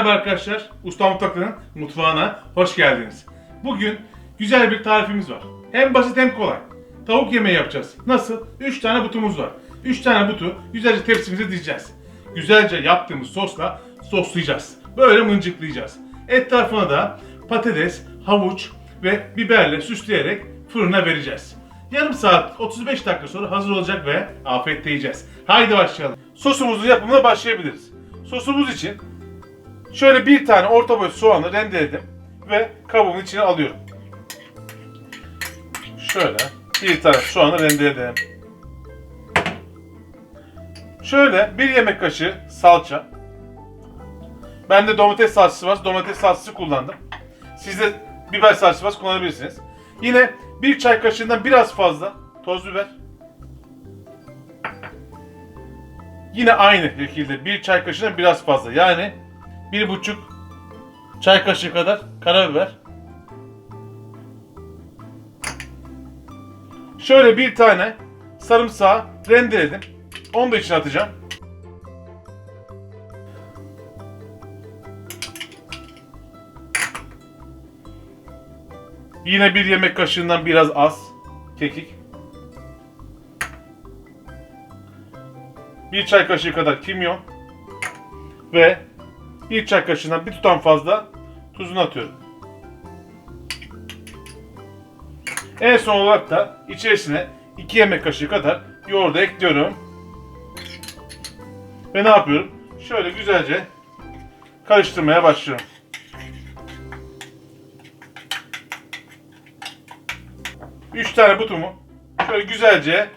arkadaşlar, Usta Mutfaklar'ın mutfağına hoş geldiniz. Bugün güzel bir tarifimiz var. Hem basit hem kolay. Tavuk yemeği yapacağız. Nasıl? 3 tane butumuz var. 3 tane butu güzelce tepsimize dizeceğiz. Güzelce yaptığımız sosla soslayacağız. Böyle mıncıklayacağız. Et tarafına da patates, havuç ve biberle süsleyerek fırına vereceğiz. Yarım saat 35 dakika sonra hazır olacak ve afiyetle yiyeceğiz. Haydi başlayalım. Sosumuzun yapımına başlayabiliriz. Sosumuz için şöyle bir tane orta boy soğanı rendeledim ve kabımın içine alıyorum. Şöyle bir tane soğanı rendeledim. Şöyle bir yemek kaşığı salça. Bende domates salçası var. Domates salçası kullandım. Siz de biber salçası var kullanabilirsiniz. Yine bir çay kaşığından biraz fazla toz biber. Yine aynı şekilde bir çay kaşığından biraz fazla. Yani bir buçuk çay kaşığı kadar karabiber. Şöyle bir tane sarımsağı rendeledim. Onu da içine atacağım. Yine bir yemek kaşığından biraz az kekik. Bir çay kaşığı kadar kimyon. Ve bir çay kaşığından bir tutam fazla tuzunu atıyorum. En son olarak da içerisine 2 yemek kaşığı kadar yoğurdu ekliyorum. Ve ne yapıyorum? Şöyle güzelce karıştırmaya başlıyorum. Üç tane butumu şöyle güzelce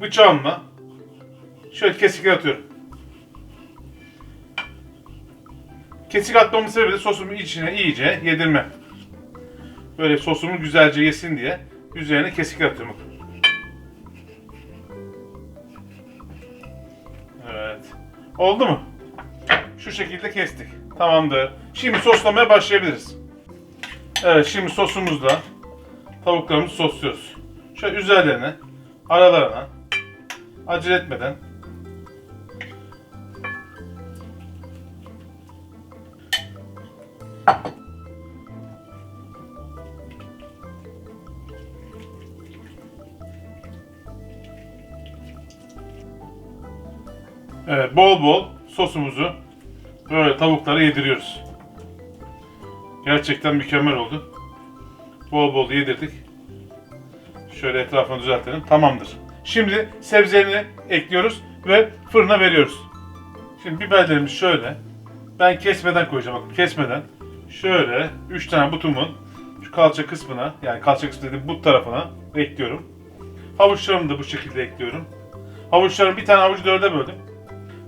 bıçağımla şöyle kesikler atıyorum. Kesik atmamın sebebi de sosumu içine iyice yedirme. Böyle sosumu güzelce yesin diye üzerine kesikler atıyorum. Evet. Oldu mu? Şu şekilde kestik. Tamamdır. Şimdi soslamaya başlayabiliriz. Evet şimdi sosumuzla tavuklarımızı sosluyoruz. Şöyle üzerlerine, aralarına acele etmeden Evet, bol bol sosumuzu böyle tavuklara yediriyoruz. Gerçekten mükemmel oldu. Bol bol yedirdik. Şöyle etrafını düzeltelim. Tamamdır. Şimdi sebzelerini ekliyoruz ve fırına veriyoruz. Şimdi biberlerimiz şöyle. Ben kesmeden koyacağım. Bakın kesmeden. Şöyle 3 tane butumun şu kalça kısmına yani kalça kısmı dediğim but tarafına ekliyorum. Havuçlarımı da bu şekilde ekliyorum. Havuçlarımı bir tane havucu dörde böldüm.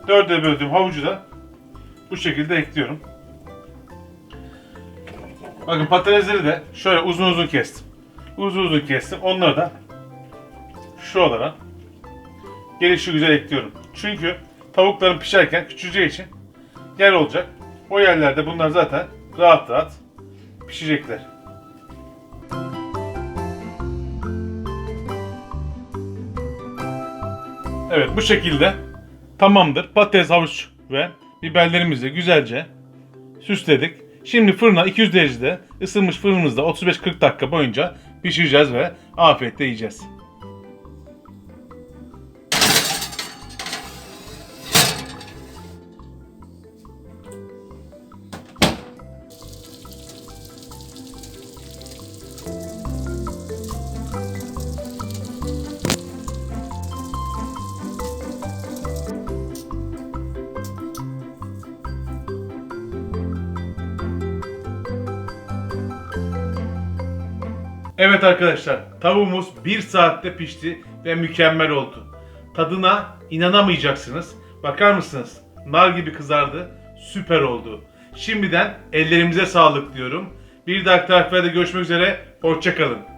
Dörde böldüğüm havucu da bu şekilde ekliyorum. Bakın patatesleri de şöyle uzun uzun kestim. Uzun uzun kestim. Onları da şu olarak gelişi güzel ekliyorum. Çünkü tavukların pişerken küçüleceği için yer olacak. O yerlerde bunlar zaten rahat rahat pişecekler. Evet bu şekilde tamamdır. Patates, havuç ve biberlerimizi güzelce süsledik. Şimdi fırına 200 derecede ısınmış fırınımızda 35-40 dakika boyunca pişireceğiz ve afiyetle yiyeceğiz. Evet arkadaşlar, tavuğumuz 1 saatte pişti ve mükemmel oldu. Tadına inanamayacaksınız. Bakar mısınız? Nar gibi kızardı. Süper oldu. Şimdiden ellerimize sağlık diyorum. Bir dahaki tariflerde görüşmek üzere. Hoşçakalın.